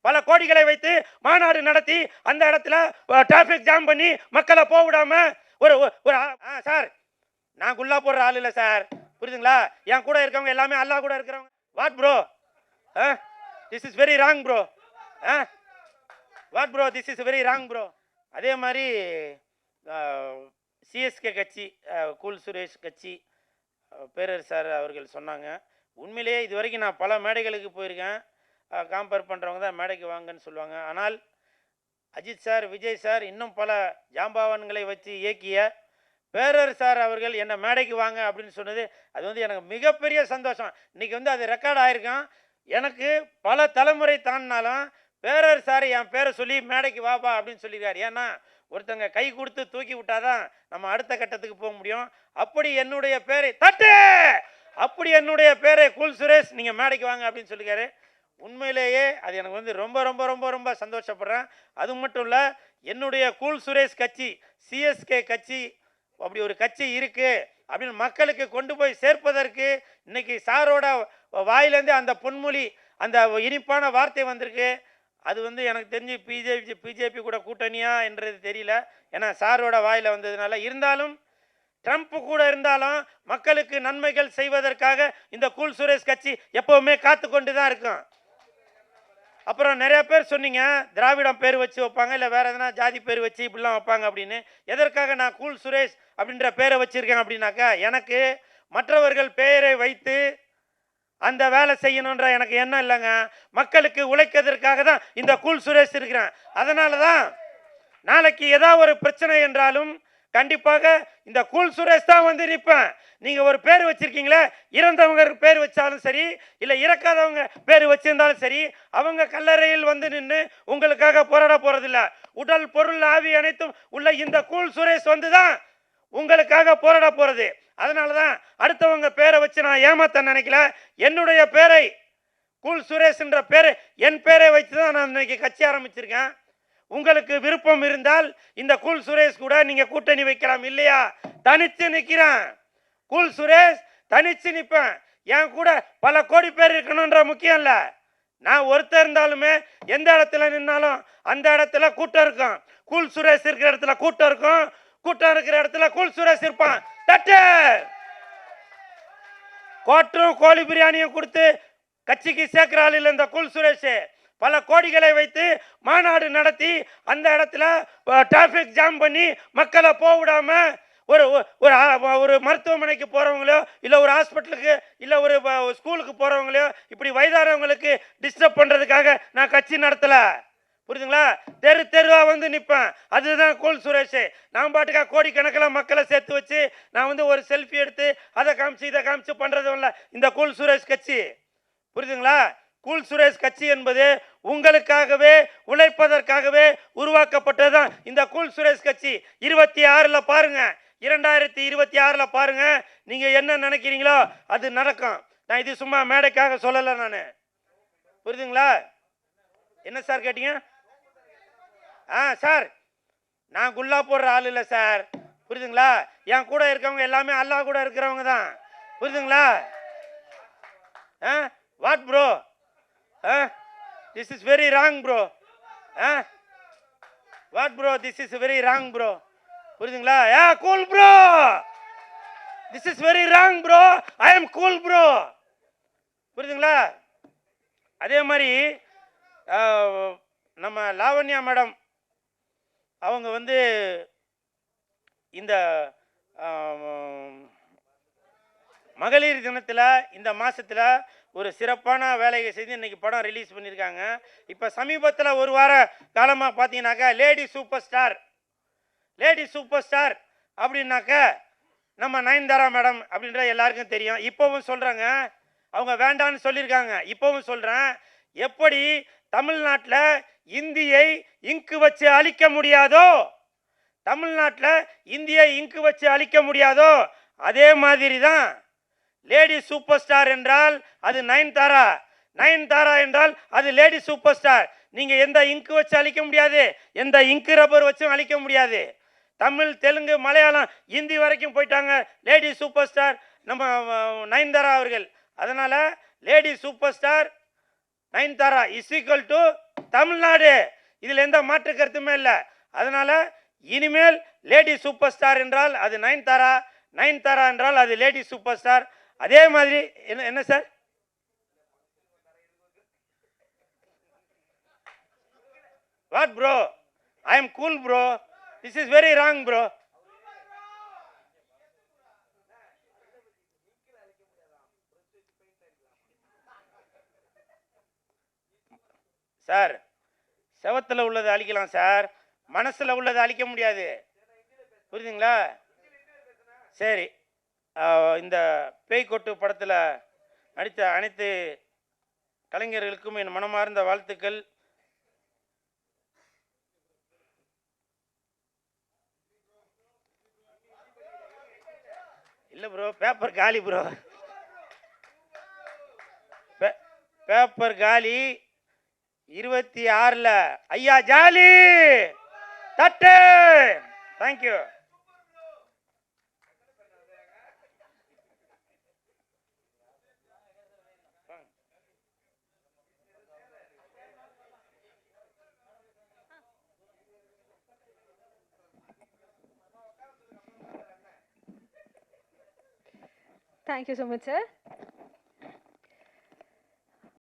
பல கோடிகளை வைத்து மாநாடு நடத்தி அந்த இடத்துல டிராஃபிக் ஜாம் பண்ணி மக்களை போக விடாம ஒரு ஒரு- ஆ- சார் நான் குல்லா போடுற ஆள் இல்லை சார். புரியுதுங்களா? என் கூட இருக்கவங்க எல்லாமே அல்லாஹ் கூட இருக்கிறவங்க. What bro this is very wrong bro what bro this is very wrong bro அதே மாதிரி சிஎஸ்கே கட்சி கூல் சுரேஷ் கட்சி பேரர் சார் அவர்கள் சொன்னாங்க. உண்மையிலேயே இது வரைக்கும் நான் பல மேடைகளுக்கு போயிருக்கேன். காம்பேர் பண்ணுறவங்க தான் மேடைக்கு வாங்கன்னு சொல்லுவாங்க. ஆனால் அஜித் சார் விஜய் சார் இன்னும் பல ஜாம்பவான்களை வச்சு இயக்கிய பேரர் சார் அவர்கள் என்னை மேடைக்கு வாங்க அப்படின்னு சொன்னது அது வந்து எனக்கு மிகப்பெரிய சந்தோஷம். இன்னைக்கு வந்து அது ரெக்கார்ட் ஆயிருக்கான். எனக்கு பல தலைமுறை தாண்டினாலும் பேரர் சார் என் பேரை சொல்லி மேடைக்கு வாப்பா அப்படின்னு சொல்லியிருக்காரு. ஏன்னா ஒருத்தங்க கை கொடுத்து தூக்கி விட்டாதான் நம்ம அடுத்த கட்டத்துக்கு போக முடியும். அப்படி என்னுடைய பேரை தட்டு! அப்படி என்னுடைய பேரை கூல் சுரேஷ் நீங்கள் மேடைக்கு வாங்க அப்படின்னு சொல்லியிருக்காரு. உண்மையிலேயே அது எனக்கு வந்து ரொம்ப ரொம்ப ரொம்ப ரொம்ப சந்தோஷப்படுறேன். அது மட்டும் இல்லை என்னுடைய கூல் சுரேஷ் கட்சி சிஎஸ்கே கட்சி அப்படி ஒரு கட்சி இருக்குது அப்படின்னு மக்களுக்கு கொண்டு போய் சேர்ப்பதற்கு இன்னைக்கு சாரோட வாயிலேருந்து அந்த பொன்மொழி அந்த இனிப்பான வார்த்தை வந்திருக்கு. அது வந்து எனக்கு தெரிஞ்சு பிஜேபி பிஜேபி கூட கூட்டணியா என்றது தெரியல. ஏன்னா சாரோட வாயில் வந்ததுனால இருந்தாலும் ட்ரம்ப் கூட இருந்தாலும் மக்களுக்கு நன்மைகள் செய்வதற்காக இந்த கூல் சுரேஷ் கட்சி எப்போவுமே காத்து கொண்டு தான் இருக்கும் அப்புறம் நிறைய பேர் சொன்னீங்க திராவிடம் பேர் வச்சு வைப்பாங்க இல்லை வேறு எதனா ஜாதி பேர் வச்சு இப்படிலாம் வைப்பாங்க அப்படின்னு. எதற்காக நான் கூல் சுரேஷ் அப்படின்ற பேரை வச்சுருக்கேன் அப்படின்னாக்கா எனக்கு மற்றவர்கள் பெயரை வைத்து அந்த வேலை செய்யணுன்ற எனக்கு எண்ணம் இல்லைங்க. மக்களுக்கு உழைக்கிறதுக்காக தான் இந்த கூல் சுரேஷ் இருக்கிறேன். அதனால தான் நாளைக்கு ஏதாவது ஒரு பிரச்சனை என்றாலும் கண்டிப்பாக இந்த கூல் சுரேஷ் தான் வந்து நிற்பேன். நீங்கள் ஒரு பேர் வச்சுருக்கீங்களே இறந்தவங்க பேர் வச்சாலும் சரி இல்லை இறக்காதவங்க பேர் வச்சுருந்தாலும் சரி அவங்க கல்லறையில் வந்து நின்று உங்களுக்காக போராட போகிறதில்ல உடல் பொருள் ஆவி அனைத்தும் உள்ள இந்த கூல் சுரேஷ் வந்து தான் உங்களுக்காக போராட போகிறது அதனால தான் அடுத்தவங்க பேரை வச்சு நான் ஏமாத்த நினைக்கல. என்னுடைய பேரை கூல் சுரேஷ் என்ற பேரை என் பேரை வச்சு தான் நான் இன்னைக்கு கட்சி ஆரம்பிச்சிருக்கேன். உங்களுக்கு விருப்பம் இருந்தால் இந்த கூல் சுரேஷ் கூட நீங்கள் கூட்டணி வைக்கலாம் இல்லையா? தனித்து நிற்கிறேன் கூல் சுரேஷ் தனிச்சு நிற்பேன் என் கூட பல கோடி பேர் இருக்கணுன்ற முக்கியம் இல்லை. நான் ஒருத்தர் இருந்தாலுமே எந்த இடத்துல நின்னாலும் அந்த இடத்துல கூட்டம் இருக்கும். கூல் சுரேஷ் இருக்கிற இடத்துல கூட்டம் இருக்கும். கூட்டம் இருக்கிற இடத்துல கூல் சுரேஷ் இருப்பான். தட்டு கோட்டும் கோழி பிரியாணியும் கொடுத்து கட்சிக்கு சேர்க்கிற ஆளில் இல்லை இந்த கூல் சுரேஷ். பல கோடிகளை வைத்து மாநாடு நடத்தி அந்த இடத்துல டிராஃபிக் ஜாம் பண்ணி மக்களை போக விடாமல் ஒரு ஒரு ஒரு மருத்துவமனைக்கு போகிறவங்களோ இல்லை ஒரு ஹாஸ்பிட்டலுக்கு இல்லை ஒரு ஸ்கூலுக்கு போகிறவங்களையோ இப்படி வயதானவங்களுக்கு டிஸ்டர்ப் பண்ணுறதுக்காக நான் கட்சி நடத்தலை. புரியுதுங்களா? தெரு தெருவாக வந்து நிற்பேன் அதுதான் கூல் சுரேஷ். நான் பாட்டுக்கா கோடிக்கணக்கில் மக்களை சேர்த்து வச்சு நான் வந்து ஒரு செல்ஃபி எடுத்து அதை காமிச்சு இதை காமிச்சு பண்ணுறதும் இல்லை. இந்த கூல் சுரேஷ் கட்சி. புரியுதுங்களா? கூல் சுரேஷ் கட்சி என்பது உங்களுக்காகவே உழைப்பதற்காகவே உருவாக்கப்பட்டது தான் இந்த கூல் சுரேஷ் கட்சி இருபத்தி ஆறில் பாருங்கள் இரண்டாயிரத்தி இருபத்தி ஆறில் பாருங்க நீங்க என்ன நினைக்கிறீங்களோ அது நடக்கும். நான் இது சும்மா மேடைக்காக சொல்லலை நான். புரியுதுங்களா? என்ன சார் கேட்டீங்க? ஆ சார். நான் குல்லா போடுற ஆள் இல்லை சார். புரியுதுங்களா? என் கூட இருக்கவங்க எல்லாமே அல்லாஹ் கூட இருக்கிறவங்க தான். புரியுதுங்களா? ஆ what bro ah this is very wrong bro ah what bro this is very wrong bro புரியுதுங்களா hey cool bro this is very wrong bro I am cool bro புரியுதுங்களா அதே மாதிரி நம்ம லாவண்யா மேடம் அவங்க வந்து இந்த மகளிர் தினத்தில் இந்த மாதத்தில் ஒரு சிறப்பான வேலையை செய்து இன்னைக்கு படம் ரிலீஸ் பண்ணியிருக்காங்க. இப்போ சமீபத்தில் ஒரு வார காலமாக பார்த்தீங்கன்னாக்கா lady super star lady super star அப்படின்னாக்க நம்ம நயன்தாரா மேடம் அப்படின்ற எல்லாருக்கும் தெரியும். இப்போவும் சொல்கிறாங்க அவங்க வேண்டான்னு சொல்லியிருக்காங்க. இப்போவும் சொல்கிறேன் எப்படி தமிழ்நாட்டில் இந்தியை இங்கு வச்சு அழிக்க முடியாதோ தமிழ்நாட்டில் இந்தியை இங்கு வச்சு அழிக்க முடியாதோ அதே மாதிரி தான் லேடி சூப்பர் ஸ்டார் என்றால் அது நயன்தாரா. நயன்தாரா என்றால் அது லேடி சூப்பர் ஸ்டார் நீங்கள் எந்த இங்கு வச்சு அழிக்க முடியாது. எந்த இங்கு ரப்பர் வச்சும் அழிக்க முடியாது. தமிழ் தெலுங்கு மலையாளம் ஹிந்தி வரைக்கும் போயிட்டாங்க. லேடி சூப்பர் ஸ்டார் நம்ம நயன்தாரா அவர்கள். அதனால் lady super star Nayanthara is equal to Tamil Nadu. இதில் எந்த மாற்று கருத்துமே இல்லை. அதனால் இனிமேல் லேடி சூப்பர் ஸ்டார் என்றால் அது நயன்தாரா நயன்தாரா என்றால் அது லேடி சூப்பர் ஸ்டார். அதே மாதிரி என்ன என்ன sir? What bro I am cool bro this is very wrong bro sir செவத்தில் உள்ளதை அழிக்கலாம் சார் மனசில் உள்ளதை அழிக்க முடியாது. புரியுதுங்களா? சரி. இந்த பேய்கொட்டு படத்தில் நடித்த அனைத்து கலைஞர்களுக்கும் என் மனமார்ந்த வாழ்த்துக்கள். இல்லை ப்ரோ பேப்பர் காலி ப்ரோ பேப்பர் காலி இருபத்தி ஆறில். ஐயா ஜாலி! தட்டு! Thank you thank you so much sir